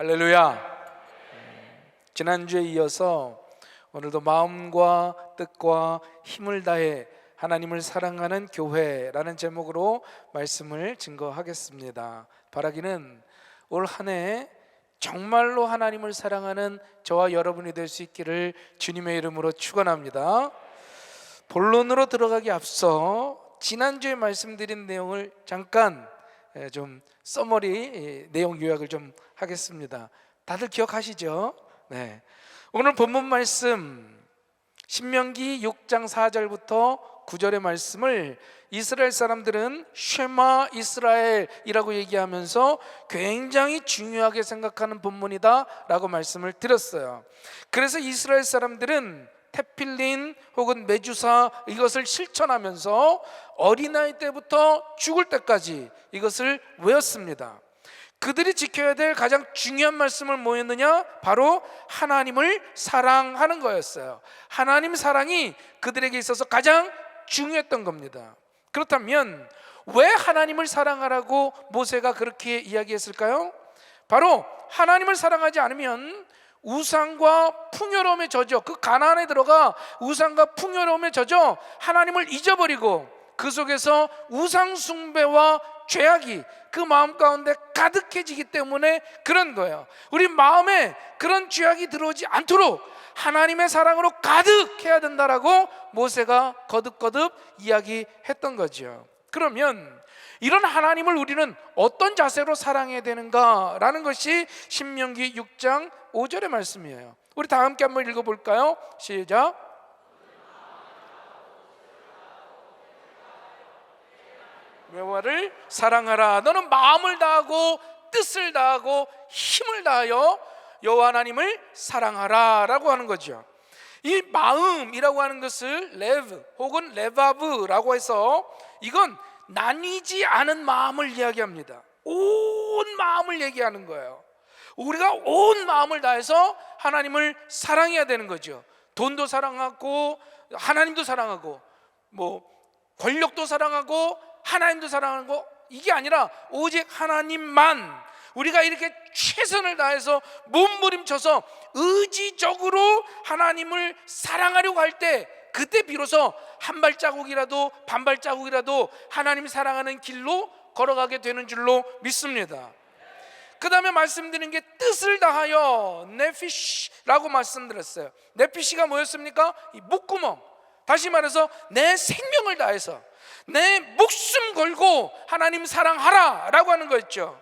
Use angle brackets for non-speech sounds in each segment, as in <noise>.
할렐루야. 지난주에 이어서 오늘도 마음과 뜻과 힘을 다해 하나님을 사랑하는 교회라는 제목으로 말씀을 증거하겠습니다. 바라기는 올 한 해 정말로 하나님을 사랑하는 저와 여러분이 될 수 있기를 주님의 이름으로 축원합니다. 본론으로 들어가기 앞서 지난주에 말씀드린 내용을 잠깐 예, 좀 써머리 예, 내용 요약을 좀 하겠습니다. 다들 기억하시죠? 네. 오늘 본문 말씀 신명기 6장 4절부터 9절의 말씀을 이스라엘 사람들은 쉐마 이스라엘이라고 얘기하면서 굉장히 중요하게 생각하는 본문이다라고 말씀을 드렸어요. 그래서 이스라엘 사람들은 테필린 혹은 메주사 이것을 실천하면서 어린아이 때부터 죽을 때까지 이것을 외웠습니다. 그들이 지켜야 될 가장 중요한 말씀을 뭐였느냐? 바로 하나님을 사랑하는 거였어요. 하나님 사랑이 그들에게 있어서 가장 중요했던 겁니다. 그렇다면 왜 하나님을 사랑하라고 모세가 그렇게 이야기했을까요? 바로 하나님을 사랑하지 않으면 우상과 풍요로움에 젖어 그 가난에 들어가 우상과 풍요로움에 젖어 하나님을 잊어버리고 그 속에서 우상 숭배와 죄악이 그 마음 가운데 가득해지기 때문에 그런 거예요. 우리 마음에 그런 죄악이 들어오지 않도록 하나님의 사랑으로 가득해야 된다라고 모세가 거듭거듭 이야기했던 거죠. 그러면 이런 하나님을 우리는 어떤 자세로 사랑해야 되는가라는 것이 신명기 6장 5절의 말씀이에요. 우리 다 함께 한번 읽어 볼까요? 시작. 여호와를 사랑하라. 너는 마음을 다하고 뜻을 다하고 힘을 다하여 여호와 하나님을 사랑하라라고 하는 거죠. 이 마음이라고 하는 것을 레브 혹은 레바브라고 해서 이건 나뉘지 않은 마음을 이야기합니다. 온 마음을 얘기하는 거예요. 우리가 온 마음을 다해서 하나님을 사랑해야 되는 거죠. 돈도 사랑하고 하나님도 사랑하고 뭐 권력도 사랑하고 하나님도 사랑하고 이게 아니라 오직 하나님만 우리가 이렇게 최선을 다해서 몸부림쳐서 의지적으로 하나님을 사랑하려고 할 때 그때 비로소 한 발자국이라도 반 발자국이라도 하나님 사랑하는 길로 걸어가게 되는 줄로 믿습니다. 그 다음에 말씀드린 게 뜻을 다하여 네피시라고 말씀드렸어요. 네피시가 뭐였습니까? 이 목구멍. 다시 말해서 내 생명을 다해서 내 목숨 걸고 하나님 사랑하라라고 하는 거였죠.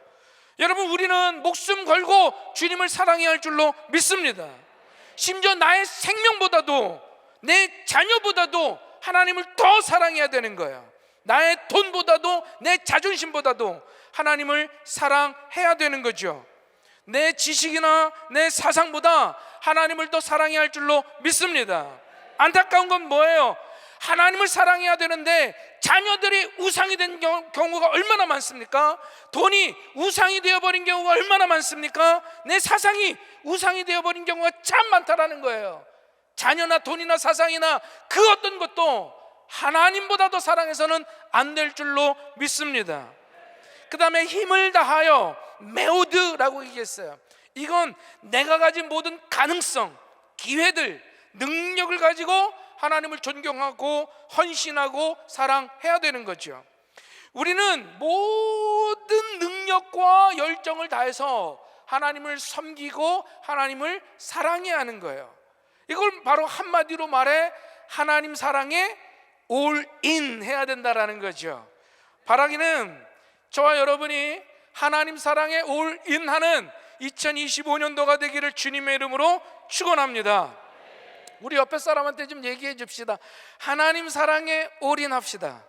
여러분 우리는 목숨 걸고 주님을 사랑해야 할 줄로 믿습니다. 심지어 나의 생명보다도 내 자녀보다도 하나님을 더 사랑해야 되는 거예요. 나의 돈보다도 내 자존심보다도 하나님을 사랑해야 되는 거죠. 내 지식이나 내 사상보다 하나님을 더 사랑해야 할 줄로 믿습니다. 안타까운 건 뭐예요? 하나님을 사랑해야 되는데 자녀들이 우상이 된 경우가 얼마나 많습니까? 돈이 우상이 되어버린 경우가 얼마나 많습니까? 내 사상이 우상이 되어버린 경우가 참 많다라는 거예요. 자녀나 돈이나 사상이나 그 어떤 것도 하나님보다 더 사랑해서는 안 될 줄로 믿습니다. 그 다음에 힘을 다하여 메오드라고 얘기했어요. 이건 내가 가진 모든 가능성, 기회들, 능력을 가지고 하나님을 존경하고 헌신하고 사랑해야 되는 거죠. 우리는 모든 능력과 열정을 다해서 하나님을 섬기고 하나님을 사랑해야 하는 거예요. 이걸 바로 한마디로 말해 하나님 사랑에 올인 해야 된다라는 거죠. 바라기는 저와 여러분이 하나님 사랑에 올인하는 2025년도가 되기를 주님의 이름으로 축원합니다. 우리 옆에 사람한테 좀 얘기해 줍시다. 하나님 사랑에 올인합시다.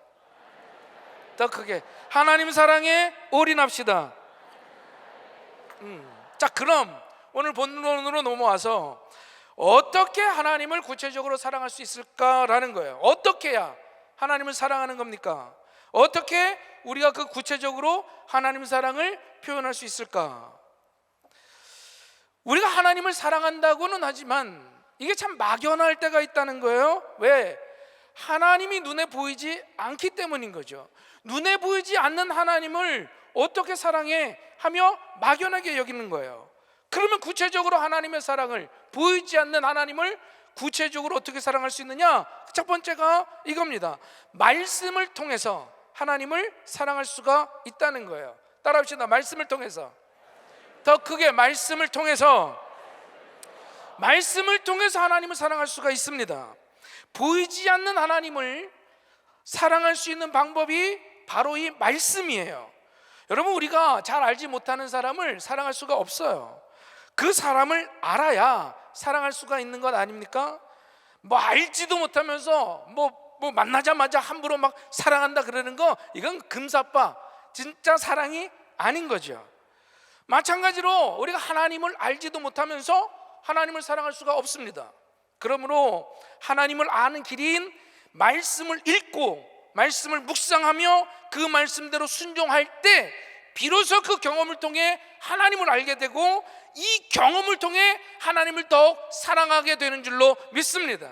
더 크게 하나님 사랑에 올인합시다. 음. 자 그럼 오늘 본론으로 넘어와서 어떻게 하나님을 구체적으로 사랑할 수 있을까라는 거예요. 어떻게 해야 하나님을 사랑하는 겁니까? 어떻게 우리가 그 구체적으로 하나님 사랑을 표현할 수 있을까? 우리가 하나님을 사랑한다고는 하지만 이게 참 막연할 때가 있다는 거예요. 왜? 하나님이 눈에 보이지 않기 때문인 거죠. 눈에 보이지 않는 하나님을 어떻게 사랑해 하며 막연하게 여기는 거예요. 그러면 구체적으로 하나님의 사랑을 보이지 않는 하나님을 구체적으로 어떻게 사랑할 수 있느냐? 첫 번째가 이겁니다. 말씀을 통해서 하나님을 사랑할 수가 있다는 거예요. 따라합시다. 말씀을 통해서. 더 크게 말씀을 통해서 말씀을 통해서 하나님을 사랑할 수가 있습니다. 보이지 않는 하나님을 사랑할 수 있는 방법이 바로 이 말씀이에요. 여러분 우리가 잘 알지 못하는 사람을 사랑할 수가 없어요. 그 사람을 알아야 사랑할 수가 있는 것 아닙니까? 뭐 알지도 못하면서 뭐, 뭐 만나자마자 함부로 막 사랑한다 그러는 거 이건 금사빠 진짜 사랑이 아닌 거죠. 마찬가지로 우리가 하나님을 알지도 못하면서 하나님을 사랑할 수가 없습니다. 그러므로 하나님을 아는 길인 말씀을 읽고 말씀을 묵상하며 그 말씀대로 순종할 때 비로소 그 경험을 통해 하나님을 알게 되고 이 경험을 통해 하나님을 더욱 사랑하게 되는 줄로 믿습니다.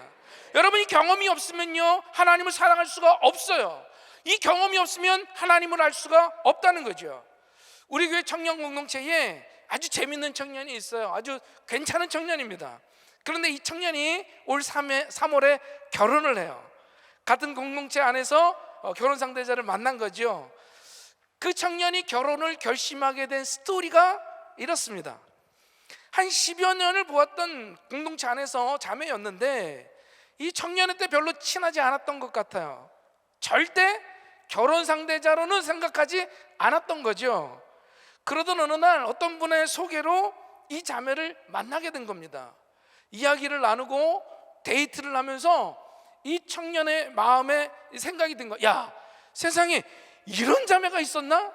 여러분 이 경험이 없으면요 하나님을 사랑할 수가 없어요. 이 경험이 없으면 하나님을 알 수가 없다는 거죠. 우리 교회 청년 공동체에 아주 재밌는 청년이 있어요. 아주 괜찮은 청년입니다. 그런데 이 청년이 올 3회, 3월에 결혼을 해요. 같은 공동체 안에서 어, 결혼 상대자를 만난 거죠. 그 청년이 결혼을 결심하게 된 스토리가 이렇습니다. 한 10여 년을 보았던 공동체 안에서 자매였는데 이 청년한테 별로 친하지 않았던 것 같아요. 절대 결혼 상대자로는 생각하지 않았던 거죠. 그러던 어느 날 어떤 분의 소개로 이 자매를 만나게 된 겁니다. 이야기를 나누고 데이트를 하면서 이 청년의 마음에 생각이 든 거. 야, 세상에 이런 자매가 있었나?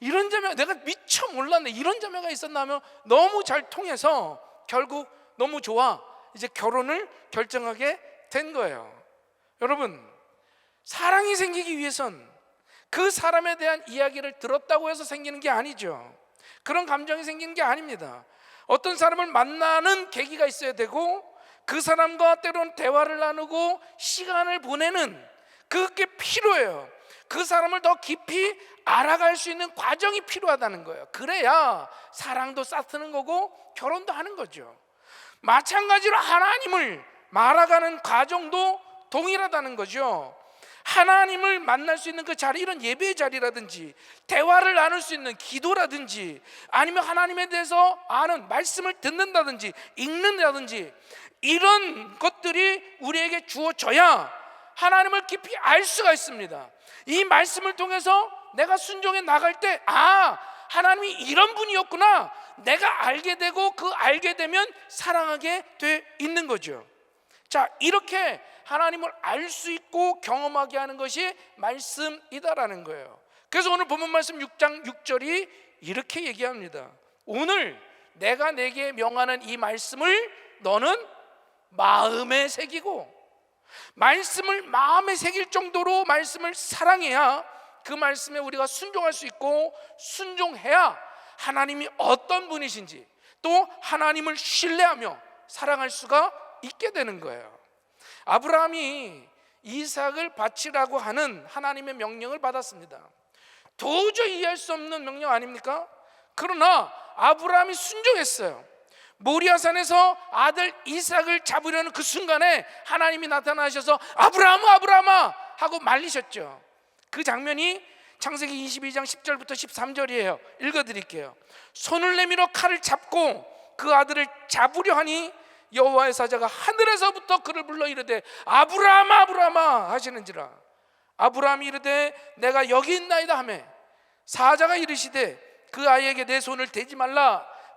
이런 자매 내가 미처 몰랐네. 이런 자매가 있었나 하면 너무 잘 통해서 결국 너무 좋아. 이제 결혼을 결정하게 된 거예요. 여러분, 사랑이 생기기 위해선 그 사람에 대한 이야기를 들었다고 해서 생기는 게 아니죠. 그런 감정이 생기는 게 아닙니다. 어떤 사람을 만나는 계기가 있어야 되고 그 사람과 때론 대화를 나누고 시간을 보내는 그게 필요해요. 그 사람을 더 깊이 알아갈 수 있는 과정이 필요하다는 거예요. 그래야 사랑도 쌓트는 거고 결혼도 하는 거죠. 마찬가지로 하나님을 말아가는 과정도 동일하다는 거죠. 하나님을 만날 수 있는 그 자리, 이런 예배의 자리라든지 대화를 나눌 수 있는 기도라든지 아니면 하나님에 대해서 아는 말씀을 듣는다든지 읽는다든지 이런 것들이 우리에게 주어져야 하나님을 깊이 알 수가 있습니다. 이 말씀을 통해서 내가 순종해 나갈 때, 아, 하나님이 이런 분이었구나. 내가 알게 되고 그 알게 되면 사랑하게 돼 있는 거죠. 자, 이렇게 하나님을 알 수 있고 경험하게 하는 것이 말씀이다라는 거예요. 그래서 오늘 본문 말씀 6장 6절이 이렇게 얘기합니다. 오늘 내가 내게 명하는 이 말씀을 너는 마음에 새기고 말씀을 마음에 새길 정도로 말씀을 사랑해야 그 말씀에 우리가 순종할 수 있고 순종해야 하나님이 어떤 분이신지 또 하나님을 신뢰하며 사랑할 수가 있게 되는 거예요. 아브라함이 이삭을 바치라고 하는 하나님의 명령을 받았습니다. 도저히 이해할 수 없는 명령 아닙니까? 그러나 아브라함이 순종했어요. 모리아산에서 아들 이삭을 잡으려는 그 순간에 하나님이 나타나셔서 아브라함아 아브라함아 하고 말리셨죠. 그 장면이 창세기 22장 10절부터 13절이에요. 읽어 드릴게요. 손을 내밀어 칼을 잡고 그 아들을 잡으려 하니 여호와의 사자가 하늘에서부터 그를 불러 이르되 아브라함아 아브라함아 하시는지라 아브라함이 이르되 내가 여기 있나이다 하매 사자가 이르시되 그 아이에게 내 손을 대지 말라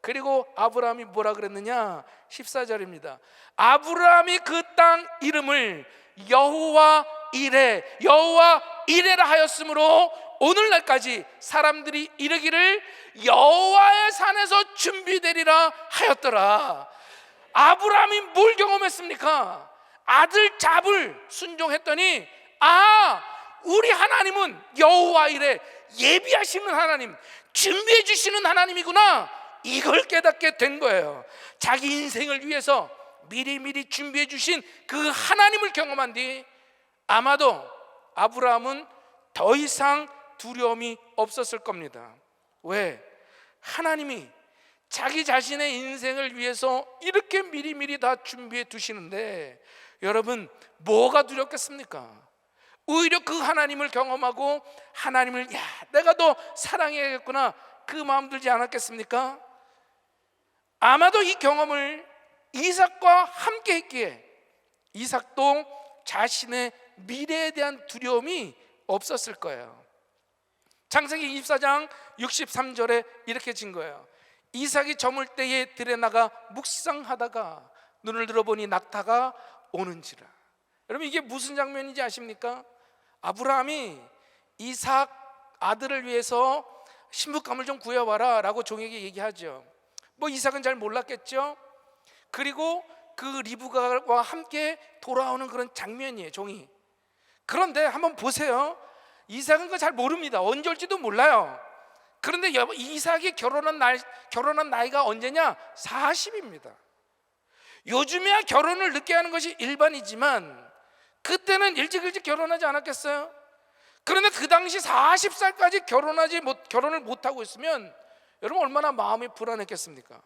그리고 아브라함이 뭐라 그랬느냐? 14절입니다. 아브라함이 그 땅 이름을 여호와 이레 여호와 이레라 하였으므로 오늘날까지 사람들이 이르기를 여호와의 산에서 준비되리라 하였더라. 아브라함이 뭘 경험했습니까? 아들 잡을 순종했더니 아 우리 하나님은 여호와 이래 예비하시는 하나님 준비해 주시는 하나님이구나 이걸 깨닫게 된 거예요 자기 인생을 위해서 미리미리 준비해 주신 그 하나님을 경험한 뒤 아마도 아브라함은 더 이상 두려움이 없었을 겁니다 왜? 하나님이 자기 자신의 인생을 위해서 이렇게 미리미리 다 준비해 두시는데 여러분 뭐가 두렵겠습니까? 오히려 그 하나님을 경험하고 하나님을 야 내가 더 사랑해야겠구나 그 마음 들지 않았겠습니까? 아마도 이 경험을 이삭과 함께 했기에 이삭도 자신의 미래에 대한 두려움이 없었을 거예요. 창세기 24장 63절에 이렇게 진 거예요. 이삭이 저물 때에 들에 나가 묵상하다가 눈을 들어보니 낙타가 오는지라. 여러분 이게 무슨 장면인지 아십니까? 아브라함이 이삭 아들을 위해서 신부감을 좀 구해와라라고 종에게 얘기하죠. 뭐 이삭은 잘 몰랐겠죠. 그리고 그 리브가와 함께 돌아오는 그런 장면이에요, 종이. 그런데 한번 보세요. 이삭은 그거 잘 모릅니다. 언제 올지도 몰라요. 그런데 여- 이삭이 결혼한 날 결혼한 나이가 언제냐? 40입니다. 요즘에야 결혼을 늦게 하는 것이 일반이지만 그때는 일찍 일찍 결혼하지 않았겠어요? 그런데 그 당시 40살까지 결혼하지 못 결혼을 못 하고 있으면 여러분 얼마나 마음이 불안했겠습니까?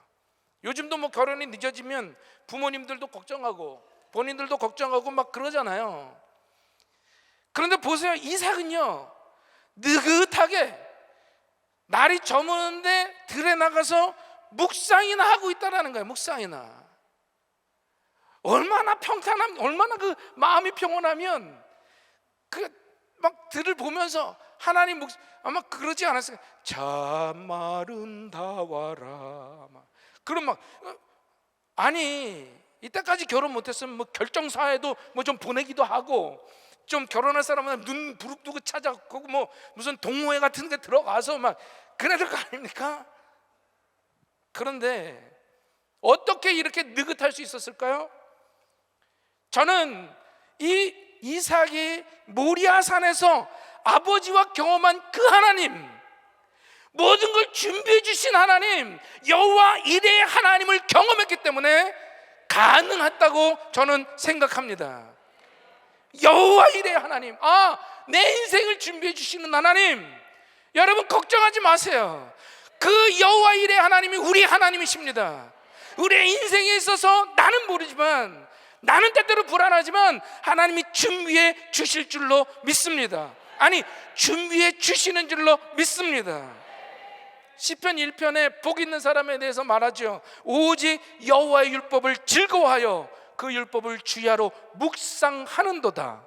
요즘도 뭐 결혼이 늦어지면 부모님들도 걱정하고 본인들도 걱정하고 막 그러잖아요. 그런데 보세요. 이삭은요. 느긋하게 날이 저무는데 들에 나가서 묵상이나 하고 있다라는 거예요. 묵상이나. 얼마나 평탄함, 얼마나 그 마음이 평온하면 그 막 들을 보면서 하나님 묵 아마 그러지 않았을까? 참 아름다워라. 막 그런 막 어, 아니 이때까지 결혼 못했으면 뭐 결정사에도 뭐 좀 보내기도 하고 좀 결혼할 사람은 눈 부릅뜨고 찾아가고 뭐 무슨 동호회 같은 데 들어가서 막 그래야 될 거 아닙니까? 그런데 어떻게 이렇게 느긋할 수 있었을까요? 저는 이 이삭이 모리아 산에서 아버지와 경험한 그 하나님 모든 걸 준비해 주신 하나님 여호와 이레의 하나님을 경험했기 때문에 가능했다고 저는 생각합니다. 여호와 이레의 하나님, 아, 내 인생을 준비해 주시는 하나님. 여러분 걱정하지 마세요. 그 여호와 이레의 하나님이 우리 하나님이십니다. 우리의 인생에 있어서 나는 모르지만 나는 때때로 불안하지만 하나님이 준비해 주실 줄로 믿습니다. 아니, 준비해 주시는 줄로 믿습니다. 시편 1편에 복 있는 사람에 대해서 말하죠. 오직 여호와의 율법을 즐거워하여 그 율법을 주야로 묵상하는도다.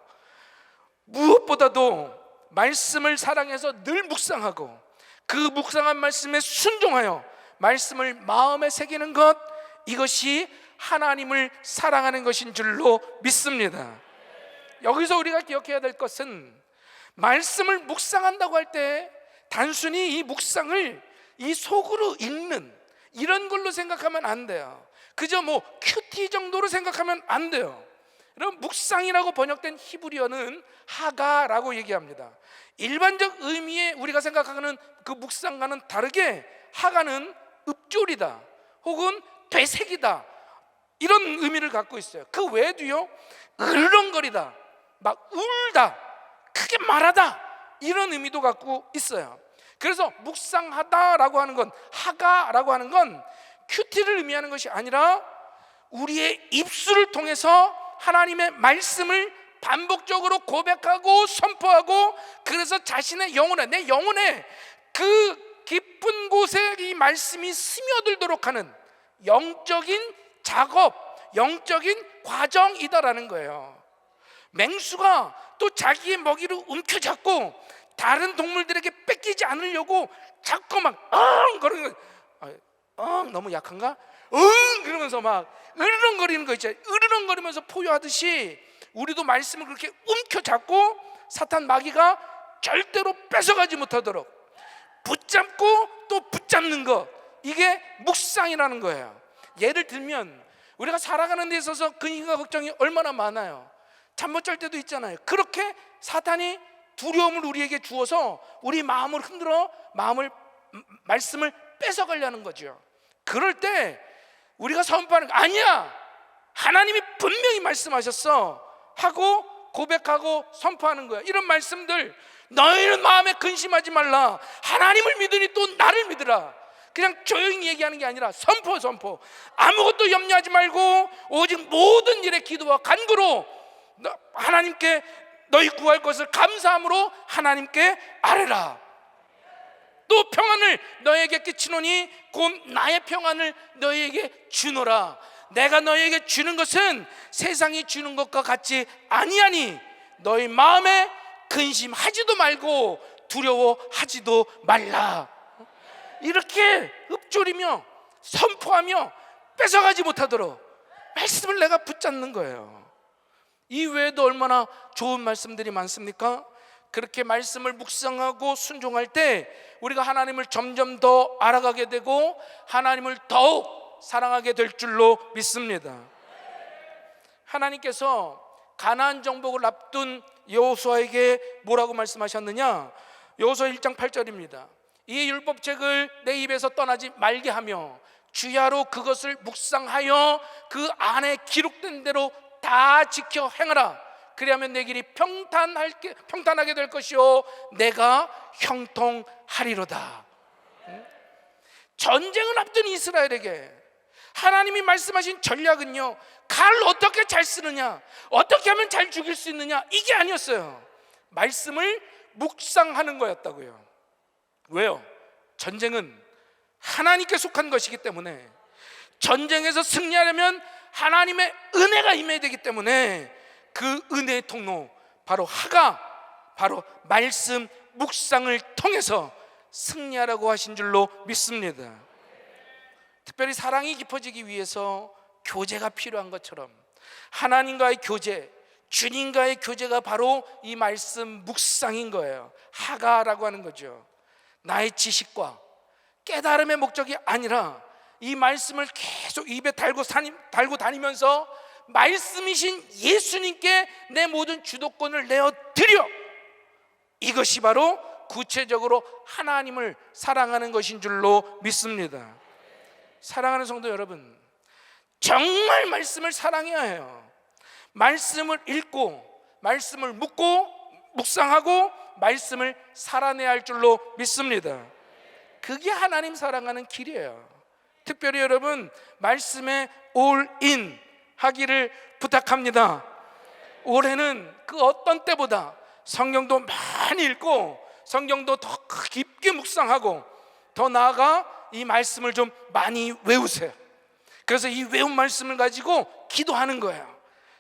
무엇보다도 말씀을 사랑해서 늘 묵상하고 그 묵상한 말씀에 순종하여 말씀을 마음에 새기는 것 이것이 하나님을 사랑하는 것인 줄로 믿습니다. 여기서 우리가 기억해야 될 것은 말씀을 묵상한다고 할 때 단순히 이 묵상을 이 속으로 읽는 이런 걸로 생각하면 안 돼요. 그저 뭐 큐티 정도로 생각하면 안 돼요. 여러분 묵상이라고 번역된 히브리어는 하가라고 얘기합니다. 일반적 의미의 우리가 생각하는 그 묵상과는 다르게 하가는 읍조리다 혹은 되새기다 이런 의미를 갖고 있어요. 그 외에도요 으르렁거리다, 막 울다, 크게 말하다 이런 의미도 갖고 있어요. 그래서 묵상하다라고 하는 건 하가라고 하는 건 큐티를 의미하는 것이 아니라 우리의 입술을 통해서 하나님의 말씀을 반복적으로 고백하고 선포하고 그래서 자신의 영혼에 내 영혼에 그 깊은 곳에 이 말씀이 스며들도록 하는 영적인 작업, 영적인 과정이다라는 거예요. 맹수가 또 자기의 먹이를 움켜잡고 다른 동물들에게 뺏기지 않으려고 자꾸 막엉 그러는 거. 아, 엉 너무 약한가? 응 그러면서 막 으르렁거리는 거 있죠. 으르렁거리면서 포효하듯이 우리도 말씀을 그렇게 움켜잡고 사탄 마귀가 절대로 뺏어가지 못하도록 붙잡고 또 붙잡는 것 이게 묵상이라는 거예요. 예를 들면 우리가 살아가는 데 있어서 근심과 걱정이 얼마나 많아요. 잠 못 잘 때도 있잖아요. 그렇게 사탄이 두려움을 우리에게 주어서 우리 마음을 흔들어 마음을 음, 말씀을 뺏어가려는 거죠. 그럴 때 우리가 선포하는 거 아니야. 하나님이 분명히 말씀하셨어. 하고 고백하고 선포하는 거야. 이런 말씀들 너희는 마음에 근심하지 말라. 하나님을 믿으니 또 나를 믿으라. 그냥 조용히 얘기하는 게 아니라 선포 선포. 아무것도 염려하지 말고 오직 모든 일에 기도와 간구로 너- 하나님께 너희 구할 것을 감사함으로 하나님께 아뢰라. 또 평안을 너에게 끼치노니 곧 나의 평안을 너에게 주노라. 내가 너에게 주는 것은 세상이 주는 것과 같지 아니하니 너희 마음에 근심하지도 말고 두려워하지도 말라. 이렇게 읊조리며 선포하며 뺏어가지 못하도록 말씀을 내가 붙잡는 거예요. 이 외에도 얼마나 좋은 말씀들이 많습니까? 그렇게 말씀을 묵상하고 순종할 때 우리가 하나님을 점점 더 알아가게 되고 하나님을 더욱 사랑하게 될 줄로 믿습니다. 하나님께서 가나안 정복을 앞둔 여호수아에게 뭐라고 말씀하셨느냐? 여호수아 1장 8절입니다. 이 율법책을 내 입에서 떠나지 말게 하며 주야로 그것을 묵상하여 그 안에 기록된 대로 다 지켜 행하라. 그리하면 내 길이 평탄할 게- 평탄하게 될 것이요 내가 형통하리로다. 응? 전쟁을 앞둔 이스라엘에게 하나님이 말씀하신 전략은요 칼을 어떻게 잘 쓰느냐 어떻게 하면 잘 죽일 수 있느냐 이게 아니었어요 말씀을 묵상하는 거였다고요 왜요? 전쟁은 하나님께 속한 것이기 때문에 전쟁에서 승리하려면 하나님의 은혜가 임해야 되기 때문에 그 은혜의 통로 바로 하가 바로 말씀 묵상을 통해서 승리하라고 하신 줄로 믿습니다. 특별히 사랑이 깊어지기 위해서 교제가 필요한 것처럼 하나님과의 교제, 주님과의 교제가 바로 이 말씀 묵상인 거예요. 하가라고 하는 거죠. 나의 지식과 깨달음의 목적이 아니라 이 말씀을 계속 입에 달고, 사니, 달고 다니면서 말씀이신 예수님께 내 모든 주도권을 내어 드려 이것이 바로 구체적으로 하나님을 사랑하는 것인 줄로 믿습니다. 사랑하는 성도 여러분, 정말 말씀을 사랑해야 해요. 말씀을 읽고, 말씀을 묻고, 묵상하고, 말씀을 살아내야 할 줄로 믿습니다. 그게 하나님 사랑하는 길이에요. 특별히 여러분, 말씀에 올인 하기를 부탁합니다. 올해는 그 어떤 때보다 성경도 많이 읽고 성경도 더 깊게 묵상하고 더 나아가 이 말씀을 좀 많이 외우세요. 그래서 이 외운 말씀을 가지고 기도하는 거예요.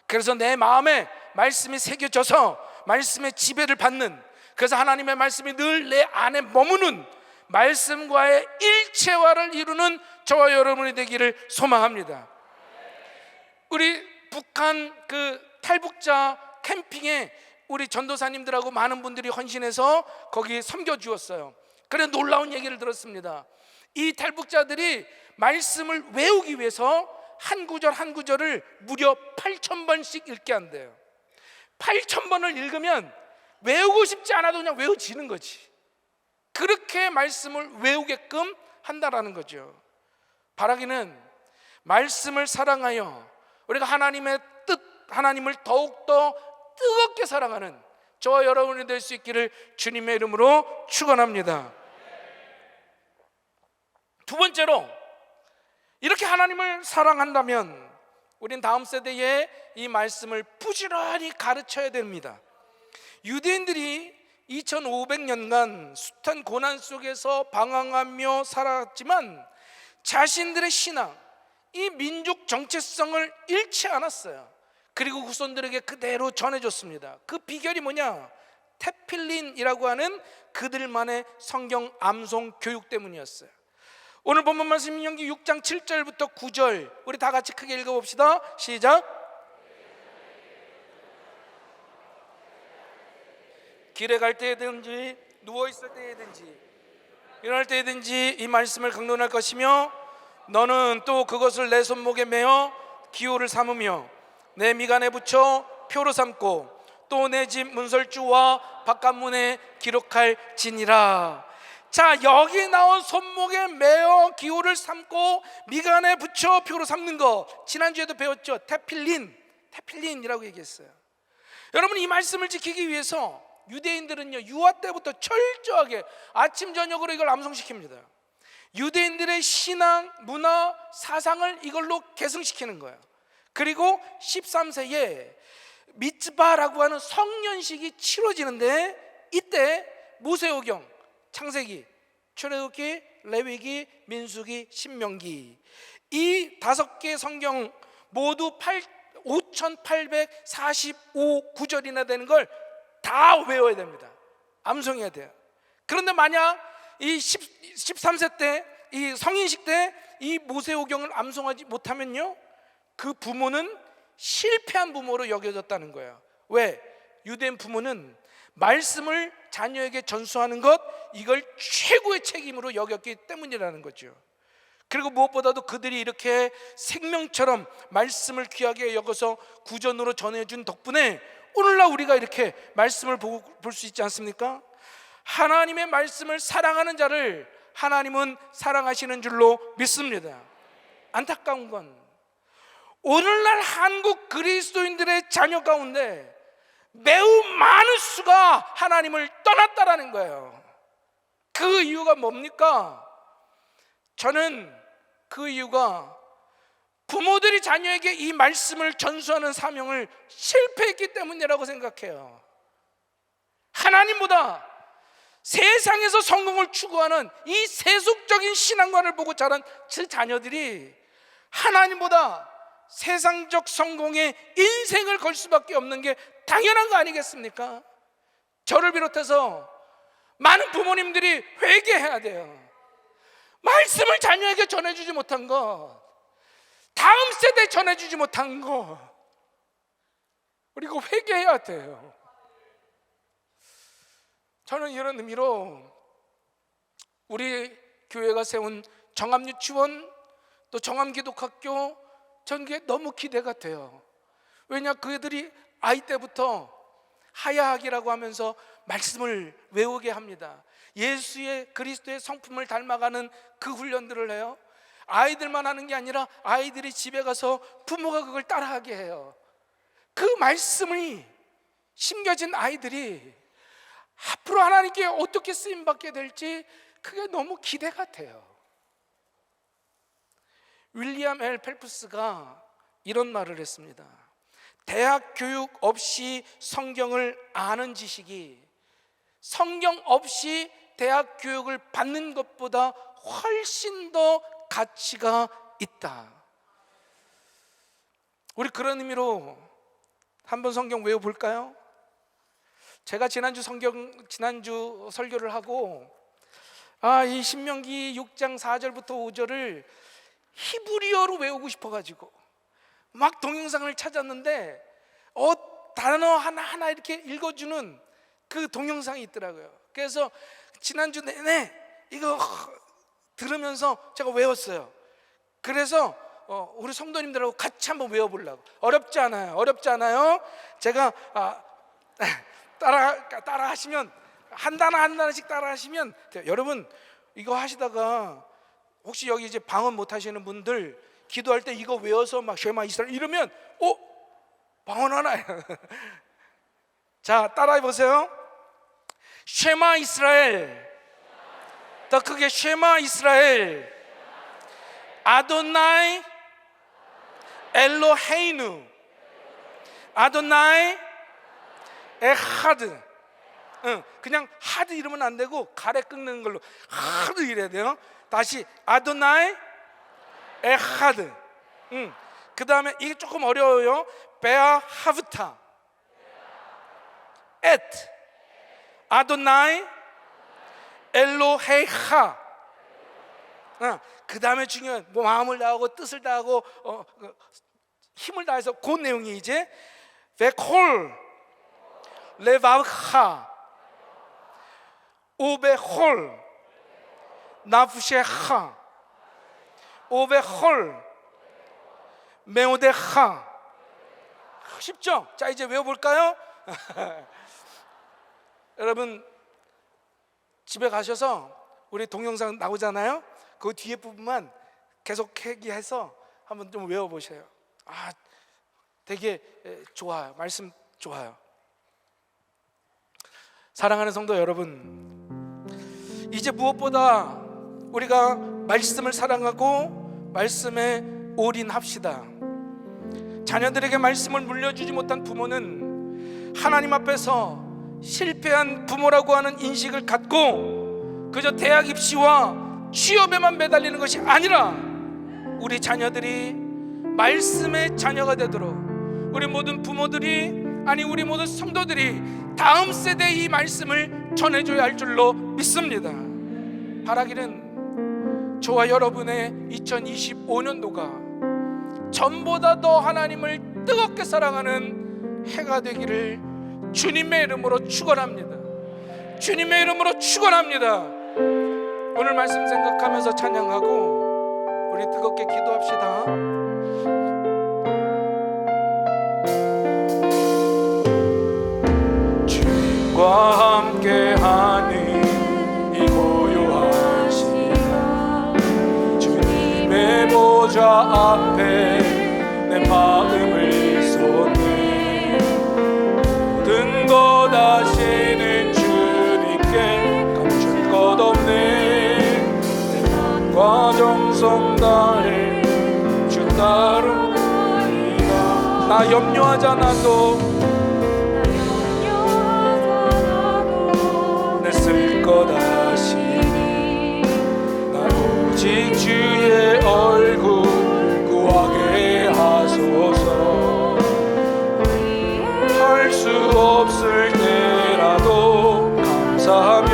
그래서 내 마음에 말씀이 새겨져서 말씀의 지배를 받는 그래서 하나님의 말씀이 늘 내 안에 머무는 말씀과의 일체화를 이루는 저와 여러분이 되기를 소망합니다. 우리 북한 그 탈북자 캠핑에 우리 전도사님들하고 많은 분들이 헌신해서 거기 섬겨 주었어요. 그래 놀라운 얘기를 들었습니다. 이 탈북자들이 말씀을 외우기 위해서 한 구절 한 구절을 무려 8천 번씩 읽게 한대요. 8천 번을 읽으면 외우고 싶지 않아도 그냥 외워지는 거지. 그렇게 말씀을 외우게끔 한다라는 거죠. 바라기는 말씀을 사랑하여 우리가 하나님의 뜻, 하나님을 더욱더 뜨겁게 사랑하는 저와 여러분이 될 수 있기를 주님의 이름으로 축원합니다. 두 번째로 이렇게 하나님을 사랑한다면 우린 다음 세대에 이 말씀을 부지런히 가르쳐야 됩니다. 유대인들이 2500년간 숱한 고난 속에서 방황하며 살았지만 자신들의 신앙, 이 민족 정체성을 잃지 않았어요. 그리고 후손들에게 그대로 전해줬습니다. 그 비결이 뭐냐? 테필린이라고 하는 그들만의 성경 암송 교육 때문이었어요. 오늘 본문 말씀 민기 6장 7절부터 9절 우리 다 같이 크게 읽어봅시다. 시작. 길에 갈 때든지 누워 있을 때든지 일어날 때든지 이 말씀을 강론할 것이며 너는 또 그것을 내 손목에 메어 기호를 삼으며 내 미간에 붙여 표로 삼고 또 내 집 문설주와 바깥문에 기록할 지니라. 자 여기 나온 손목에 메어 기호를 삼고 미간에 붙여 표로 삼는 거 지난주에도 배웠죠 테필린 테필린이라고 얘기했어요 여러분 이 말씀을 지키기 위해서 유대인들은요 유아 때부터 철저하게 아침 저녁으로 이걸 암송시킵니다. 유대인들의 신앙 문화 사상을 이걸로 계승시키는 거예요. 그리고 13세에 미츠바라고 하는 성년식이 치러지는데 이때 모세오경 창세기, 출애굽기, 레위기, 민수기, 신명기 이 다섯 개 성경 모두 8 5,845 구절이나 되는 걸 다 외워야 됩니다. 암송해야 돼요. 그런데 만약 이 10, 13세 때 이 성인식 때 이 모세오경을 암송하지 못하면요. 그 부모는 실패한 부모로 여겨졌다는 거예요. 왜? 유대인 부모는 말씀을 자녀에게 전수하는 것 이걸 최고의 책임으로 여겼기 때문이라는 거죠. 그리고 무엇보다도 그들이 이렇게 생명처럼 말씀을 귀하게 여겨서 구전으로 전해준 덕분에 오늘날 우리가 이렇게 말씀을 볼수 있지 않습니까? 하나님의 말씀을 사랑하는 자를 하나님은 사랑하시는 줄로 믿습니다. 안타까운 건 오늘날 한국 그리스도인들의 자녀 가운데 매우 많은 수가 하나님을 떠났다라는 거예요. 그 이유가 뭡니까? 저는 그 이유가 부모들이 자녀에게 이 말씀을 전수하는 사명을 실패했기 때문이라고 생각해요. 하나님보다 세상에서 성공을 추구하는 이 세속적인 신앙관을 보고 자란 제 자녀들이 하나님보다 세상적 성공에 인생을 걸 수밖에 없는 게 당연한 거 아니겠습니까? 저를 비롯해서 많은 부모님들이 회개해야 돼요. 말씀을 자녀에게 전해주지 못한 것, 다음 세대에 전해주지 못한 것, 그리고 회개해야 돼요. 저는 이런 의미로 우리 교회가 세운 정암 유치원 또 정암 기독학교 전게 너무 기대가 돼요. 왜냐 그들이 아이 때부터 하야하기라고 하면서 말씀을 외우게 합니다. 예수의 그리스도의 성품을 닮아가는 그 훈련들을 해요. 아이들만 하는 게 아니라 아이들이 집에 가서 부모가 그걸 따라하게 해요. 그 말씀이 심겨진 아이들이 앞으로 하나님께 어떻게 쓰임 받게 될지 그게 너무 기대가 돼요. 윌리엄 엘 펠프스가 이런 말을 했습니다. 대학 교육 없이 성경을 아는 지식이 성경 없이 대학 교육을 받는 것보다 훨씬 더 가치가 있다. 우리 그런 의미로 한번 성경 외워 볼까요? 제가 지난주 성경 지난주 설교를 하고 아, 이 신명기 6장 4절부터 5절을 히브리어로 외우고 싶어 가지고 막 동영상을 찾았는데 어 단어 하나하나 이렇게 읽어 주는 그 동영상이 있더라고요. 그래서 지난주 내내 이거 들으면서 제가 외웠어요. 그래서 어, 우리 성도님들하고 같이 한번 외워보려고. 어렵지 않아요. 어렵지 않아요. 제가 아, <laughs> 따라 따라 하시면 한 단어 한 단어씩 따라 하시면 여러분 이거 하시다가 혹시 여기 이제 방언 못 하시는 분들 기도할 때 이거 외워서 막 쉐마 이스라엘 이러면 어 방언 하나요. <laughs> 자 따라해 보세요. 쉐마 이스라엘 더 크게 쉐마 이스라엘 아도나이 엘로헤이누 아도나이 에하드. 응, 그냥 하드 이러면 안 되고 가래 끓는 걸로 하드 이래야 돼요. 다시 아도나이 에하드. 응. 그 다음에 이게 조금 어려워요. 베아 하브타 엣 아도나이 엘로헤이하 어, 그 다음에 중요한 뭐 마음을 다하고 뜻을 다하고 어, 그, 힘을 다해서 그 내용이 이제 베콜 레바흐하 오베홀 나프셰하 오베홀 메오데하 쉽죠? 자 이제 외워볼까요? <laughs> 여러분 집에 가셔서 우리 동영상 나오잖아요. 그 뒤에 부분만 계속 얘기해서 한번 좀 외워보세요. 아, 되게 에, 좋아요. 말씀 좋아요. 사랑하는 성도 여러분, 이제 무엇보다 우리가 말씀을 사랑하고 말씀에 올인합시다. 자녀들에게 말씀을 물려주지 못한 부모는 하나님 앞에서 실패한 부모라고 하는 인식을 갖고 그저 대학 입시와 취업에만 매달리는 것이 아니라 우리 자녀들이 말씀의 자녀가 되도록 우리 모든 부모들이 아니 우리 모든 성도들이 다음 세대에 이 말씀을 전해줘야 할 줄로 믿습니다. 바라기는 저와 여러분의 2025년도가 전보다 더 하나님을 뜨겁게 사랑하는 해가 되기를 주님의 이름으로 축원합니다. 주님의 이름으로 축원합니다. 오늘 말씀 생각하면서 찬양하고 우리 뜨겁게 기도합시다. 주 다해 주 따르리라 나 염려하지 않아도 내쓸것 아시니. 나 오직 주의 얼굴 구하게 하소서. 할 수 없을 때라도 감사하며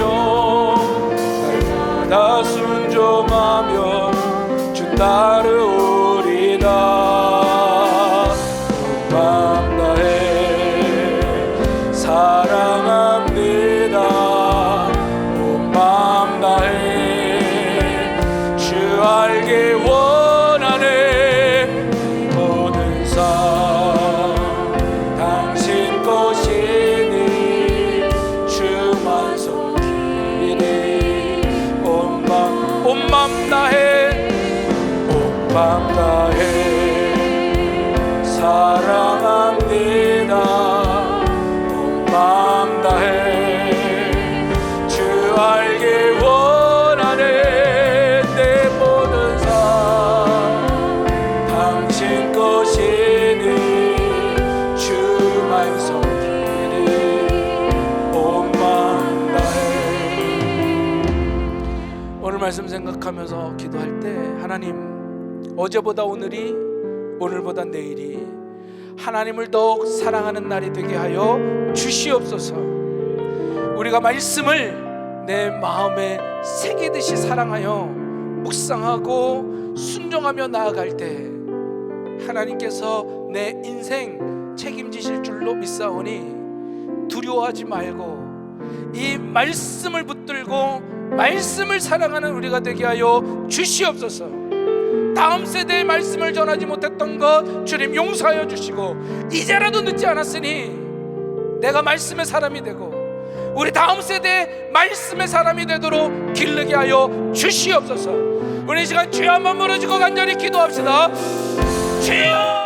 주따 말씀 생각하면서 기도할 때 하나님 어제보다 오늘이 오늘보다 내일이 하나님을 더욱 사랑하는 날이 되게 하여 주시옵소서. 우리가 말씀을 내 마음에 새기듯이 사랑하여 묵상하고 순종하며 나아갈 때 하나님께서 내 인생 책임지실 줄로 믿사오니 두려워하지 말고 이 말씀을 붙들고 말씀을 사랑하는 우리가 되게 하여 주시옵소서. 다음 세대의 말씀을 전하지 못했던 것 주님 용서하여 주시고 이제라도 늦지 않았으니 내가 말씀의 사람이 되고 우리 다음 세대 말씀의 사람이 되도록 기르게 하여 주시옵소서. 우리 이 시간 주여 한번 무너지고 간절히 기도합시다. 주여